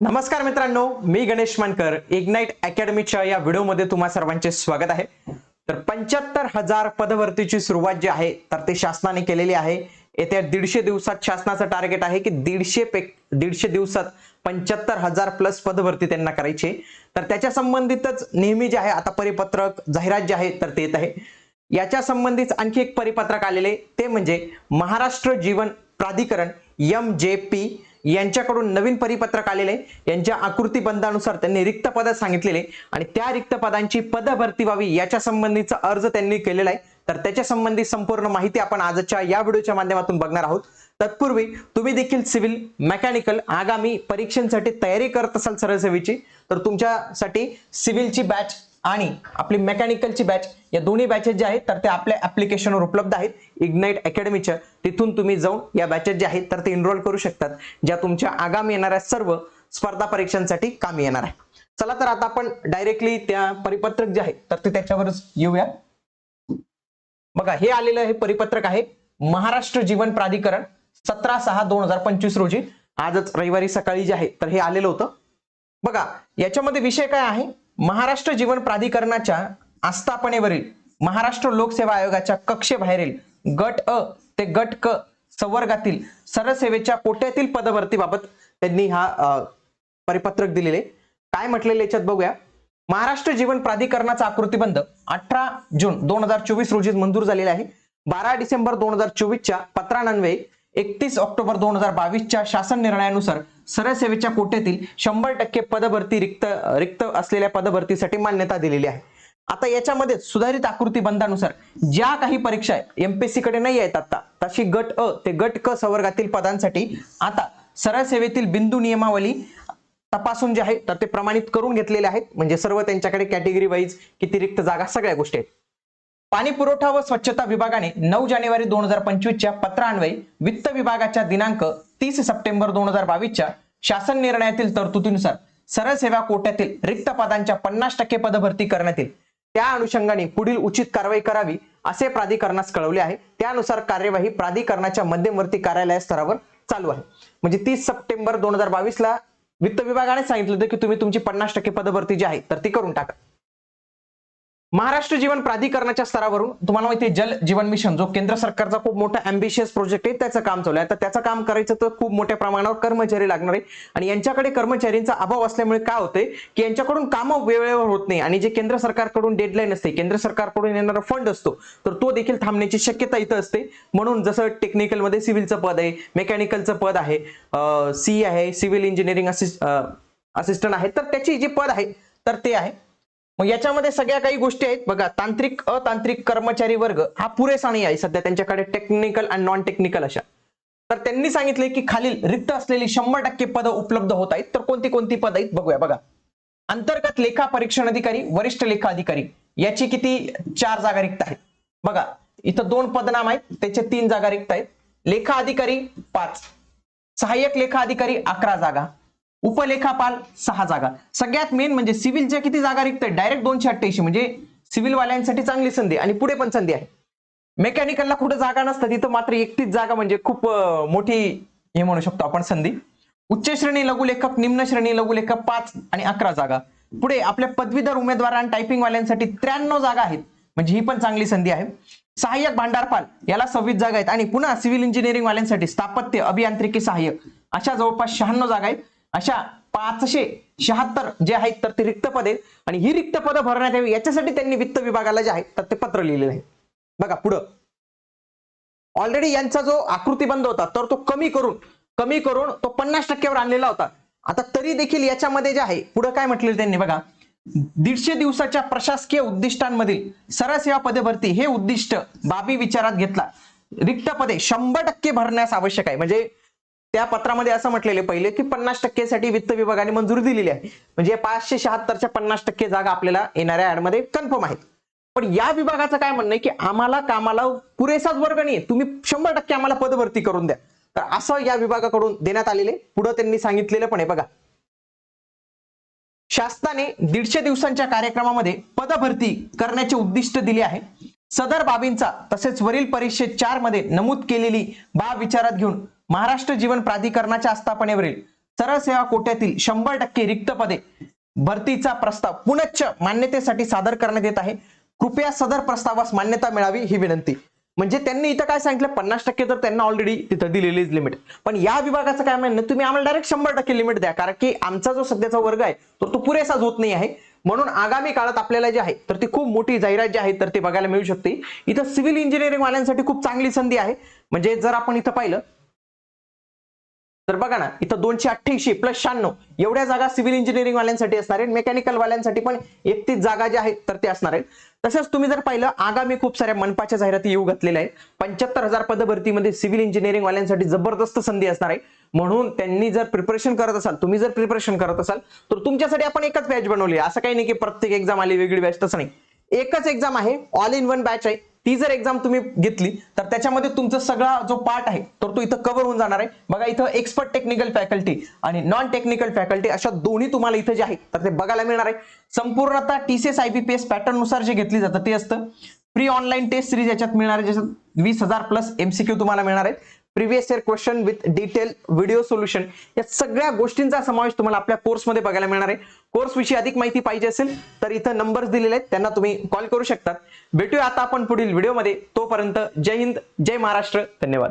नमस्कार मित्रांनो मी गणेश मानकर इग्नाइट अकॅडमीच्या या व्हिडिओमध्ये तुम्हा सर्वांचे स्वागत आहे. तर पंच्याहत्तर हजार पदभरतीची सुरुवात जी आहे तर ते शासनाने केलेली आहे. येत्या दीडशे दिवसात शासनाचं टार्गेट आहे की दीडशे पे दीडशे दिवसात पंच्याहत्तर हजार प्लस पदभरती त्यांना करायची. तर त्याच्या संबंधितच नेहमी जे आहे आता परिपत्रक जाहिरात जे आहे तर ते येत आहे. याच्या संबंधित आणखी एक परिपत्रक आलेले ते म्हणजे महाराष्ट्र जीवन प्राधिकरण एम जे पी यांच्याकडून नवीन परिपत्रक आलेले यांच्या आकृतीबंधानुसार त्यांनी रिक्त पद सांगितलेले आणि त्या रिक्त पदांची पदभरती व्हावी याच्या संबंधीचा अर्ज त्यांनी केलेला आहे. तर त्याच्या संबंधी संपूर्ण माहिती आपण आजच्या या व्हिडिओच्या माध्यमातून बघणार आहोत. तत्पूर्वी तुम्ही देखील सिव्हिल मेकॅनिकल आगामी परीक्षांसाठी तयारी करत असाल सरळसेवीची तर तुमच्यासाठी सिव्हिलची बॅच आणि आपली मेकॅनिकलची बॅच या दोन्ही बॅचेस जे आहेत तर ते आपल्या ऍप्लिकेशनवर उपलब्ध आहेत. इग्नाईट अकॅडमीच्या तिथून तुम्ही जाऊन या बॅचेस जे आहेत तर ते एनरोल करू शकतात ज्या तुमच्या आगामी येणाऱ्या सर्व स्पर्धा परीक्षांसाठी कामी येणार आहे. चला तर आता आपण डायरेक्टली त्या परिपत्रक जे आहे तर ते त्याच्यावरच येऊया. बघा हे आलेलं हे परिपत्रक आहे महाराष्ट्र जीवन प्राधिकरण सतरा सहा दोन हजार पंचवीस रोजी. आजच रविवारी सकाळी जे आहे तर हे आलेलं होतं. बघा याच्यामध्ये विषय काय आहे? महाराष्ट्र जीवन प्राधिकरणाच्या आस्थापनेवरील महाराष्ट्र लोकसेवा आयोगाच्या कक्षेबाहेरील गट अ ते गट क संवर्गातील सरसेवेच्या कोट्यातील पदभरतीबाबत त्यांनी हा परिपत्रक दिलेले. काय म्हटलेले याच्यात बघूया. महाराष्ट्र जीवन प्राधिकरणाचा आकृतीबंध अठरा जून दोन हजार चोवीस रोजी मंजूर झालेला आहे. बारा डिसेंबर दोन हजार चोवीसच्या पत्रान्वये एकतीस ऑक्टोबर दोन हजार बावीसच्या शासन निर्णयानुसार सरसेवेच्या कोट्यातील शंभर टक्के पदभरती रिक्त रिक्त असलेल्या पदभरतीसाठी मान्यता दिलेली आहे. आता याच्यामध्ये सुधारित आकृती बंधानुसार ज्या काही परीक्षा एमपीएससी कडे नाही आहेत आता तशी गट अ ते गट क संवर्गातील पदांसाठी आता सरळ सेवेतील बिंदू नियमावली तपासून जे आहे तर ते प्रमाणित करून घेतलेले आहेत. म्हणजे सर्व त्यांच्याकडे कॅटेगरी वाईज किती रिक्त जागा सगळ्या गोष्टी आहेत. पाणी पुरवठा व स्वच्छता विभागाने नऊ जानेवारी दोन हजार पंचवीसच्या पत्रान्वये वित्त विभागाच्या दिनांक तीस सप्टेंबर दोन हजार बावीसच्या शासन निर्णयातील तरतुदीनुसार सरळ सेवा कोट्यातील रिक्त पदांच्या पन्नास टक्के पदभरती करण्यात येईल. त्या अनुषंगाने पुढील उचित कारवाई करावी असे प्राधिकरणास कळवले आहे. त्यानुसार कार्यवाही प्राधिकरणाच्या मध्यवर्ती कार्यालय स्तरावर चालू आहे. म्हणजे तीस सप्टेंबर दोन हजार बावीसला वित्त विभागाने सांगितलं होतं की तुम्ही तुमची पन्नास टक्के पदभरती जी आहे तर ती करून टाका. महाराष्ट्र जीवन प्राधिकरणाच्या स्तरावरून तुम्हाला माहिती आहे जल जीवन मिशन जो केंद्र सरकारचा खूप मोठा अम्बिशियस प्रोजेक्ट आहे त्याचं काम चालू आहे. तर त्याचं काम करायचं तर खूप मोठ्या प्रमाणावर कर्मचारी लागणार आहे. आणि यांच्याकडे कर्मचाऱ्यांचा अभाव असल्यामुळे काय होतंय की यांच्याकडून कामं वेळेवर होत नाही. आणि जे केंद्र सरकारकडून डेडलाईन असते केंद्र सरकारकडून येणारा फंड असतो तर तो देखील थांबण्याची शक्यता इथं असते. म्हणून जसं टेक्निकलमध्ये सिव्हिलचं पद आहे मेकॅनिकलचं पद आहे सी आहे सिव्हिल इंजिनिअरिंग असिस्टंट आहे तर त्याची जी पद आहे तर ते आहे. मग याच्यामध्ये सगळ्या काही गोष्टी आहेत. बघा तांत्रिक अतांत्रिक कर्मचारी वर्ग हा पुरेसा नाही आहे सध्या त्यांच्याकडे टेक्निकल आणि नॉन टेक्निकल अशा. तर त्यांनी सांगितले की खालील रिक्त असलेली शंभर टक्के पदं उपलब्ध होत आहेत. तर कोणती कोणती पद आहेत? बघूया बघा. अंतर्गत लेखा परीक्षण अधिकारी वरिष्ठ लेखा अधिकारी याची किती चार जागा रिक्त आहेत. बघा इथं दोन पदनाम आहेत त्याचे तीन जागा रिक्त आहेत. लेखा अधिकारी पाच. सहाय्यक लेखा अधिकारी अकरा जागा. उपलेखापाल सहा जागा. सगळ्यात मेन म्हणजे सिव्हिलच्या किती जागा रिक्त डायरेक्ट दोनशे अठ्ठ्याऐंशी. म्हणजे सिव्हिलवाल्यांसाठी चांगली संधी आणि पुढे पण संधी आहे. मेकॅनिकलला कुठे जागा नसतं तिथं मात्र एकटीच जागा म्हणजे खूप मोठी हे म्हणू शकतो आपण संधी. उच्च श्रेणी लघुलेखक निम्न श्रेणी लघुलेखक पाच आणि अकरा जागा. पुढे आपल्या पदवीधर उमेदवार आणि टायपिंग वाल्यांसाठी त्र्याण्णव जागा आहेत. म्हणजे ही पण चांगली संधी आहे. सहाय्यक भांडारपाल याला सव्वीस जागा आहेत. आणि पुन्हा सिव्हिल इंजिनिअरिंग वाल्यांसाठी स्थापत्य अभियांत्रिकी सहाय्यक. अशा जवळपास शहाण्णव जागा आहेत. अशा पाचशे शहात्तर जे आहेत तर ते रिक्त पदे. आणि ही रिक्त पदं भरण्यात यावी याच्यासाठी त्यांनी वित्त विभागाला जे आहे तर ते पत्र लिहिलेलं आहे. बघा पुढं. ऑलरेडी यांचा जो आकृतीबंध होता तर तो कमी करून कमी करून तो पन्नास टक्क्यावर आणलेला होता. आता तरी देखील याच्यामध्ये जे आहे पुढं काय म्हटलेलं त्यांनी बघा? दीडशे दिवसाच्या प्रशासकीय उद्दिष्टांमधील सरळ सेवा पदे भरती हे उद्दिष्ट बाबी विचारात घेतला. रिक्त पदे शंभर टक्के भरण्यास आवश्यक आहे. म्हणजे त्या पत्रामध्ये असं म्हटलेले पहिले की पन्नास टक्केसाठी वित्त विभागाने मंजुरी दिलेली आहे. म्हणजे पाचशे शहात्तरच्या पन्नास टक्के जागा आपल्याला येणाऱ्या ऍडमध्ये कन्फर्म आहेत. पण या विभागाचं काय म्हणणं आहे की आम्हाला कामाला पुरेसाच वर्ग नाही तुम्ही शंभर टक्के आम्हाला पदभरती करून द्या. तर असं या विभागाकडून देण्यात आलेले पुढे त्यांनी सांगितलेलं पण आहे बघा. शासनाने दीडशे दिवसांच्या कार्यक्रमामध्ये पदभरती करण्याचे उद्दिष्ट दिले आहे. सदर बाबींचा तसेच वरील परीक्षेत चारमध्ये नमूद केलेली बाब विचारात घेऊन महाराष्ट्र जीवन प्राधिकरणाच्या आस्थापनेवरील सरळ सेवा कोट्यातील शंभर टक्के रिक्त पदे भरतीचा प्रस्ताव पुनश्च मान्यतेसाठी सादर करण्यात येत आहे. कृपया सदर प्रस्तावास मान्यता मिळावी ही विनंती. म्हणजे त्यांनी इथं काय सांगितलं? पन्नास टक्के तर त्यांना ऑलरेडी तिथं दिलेली लिमिट पण या विभागाचं काय म्हणणं? तुम्ही आम्हाला डायरेक्ट शंभर टक्के लिमिट द्या. कारण की आमचा जो सध्याचा वर्ग आहे तर तो पुरेसाच होत नाही आहे. म्हणून आगामी काळात आपल्याला जे आहे तर ती खूप मोठी जाहिरात जी आहे तर ती बघायला मिळू शकते. इथं सिव्हिल इंजिनिअरिंग वाल्यांसाठी खूप चांगली संधी आहे. म्हणजे जर आपण इथं पाहिलं तर बघा ना इथं दोनशे अठ्ठ्याऐंशी प्लस शहाण्णव. एवढ्या जागा सिव्हिल इंजिनिअरिंग वाल्यांसाठी असणार आहेत मेकॅनिकल वाल्यांसाठी पण एकतीस जागा ज्या आहेत तर ते असणार आहेत. तसंच तुम्ही जर पाहिलं आगामी खूप साऱ्या मनपाच्या जाहिराती येऊ घातलेल्या आहेत. पंच्याहत्तर हजार पदभरतीमध्ये सिव्हिल इंजिनिअरिंग वाल्यांसाठी जबरदस्त संधी असणार आहे. म्हणून त्यांनी जर प्रिपरेशन करत असाल तुम्ही जर प्रिपरेशन करत असाल तर तुमच्यासाठी आपण एकच बॅच बनवली असं काही नाही की प्रत्येक एक्झाम आली वेगळी बॅच तसं नाही. एकच एक्झाम आहे ऑल इन वन बॅच आहे. ही जर एक्झाम तुम्ही घेतली तर त्याच्यामध्ये तुमचा सगळा जो पार्ट आहे तर तो इथं कव्हर होऊन जाणार आहे. बघा इथं एक्सपर्ट टेक्निकल फॅकल्टी आणि नॉन टेक्निकल फॅकल्टी अशा दोन्ही तुम्हाला इथं जे आहे तर ते बघायला मिळणार आहे. संपूर्णतः टीसीएस आयबीपीएस पॅटर्ननुसार जे घेतली जातं ते असतं. प्री ऑनलाईन टेस्ट सिरीज याच्यात मिळणार आहे ज्याच्यात वीस हजार प्लस एमसीक्यू तुम्हाला मिळणार आहेत previous year question with detail video solution या सगळ्या गोष्टींचा समावेश तुम्हाला आपल्या कोर्समध्ये बघायला मिळणार आहे. कोर्सविषयी अधिक माहिती पाहिजे असेल तर इथं नंबर्स दिलेले आहेत त्यांना तुम्ही कॉल करू शकतात भेटूया आता आपण पुढील व्हिडिओमध्ये तोपर्यंत जय हिंद जय महाराष्ट्र. धन्यवाद.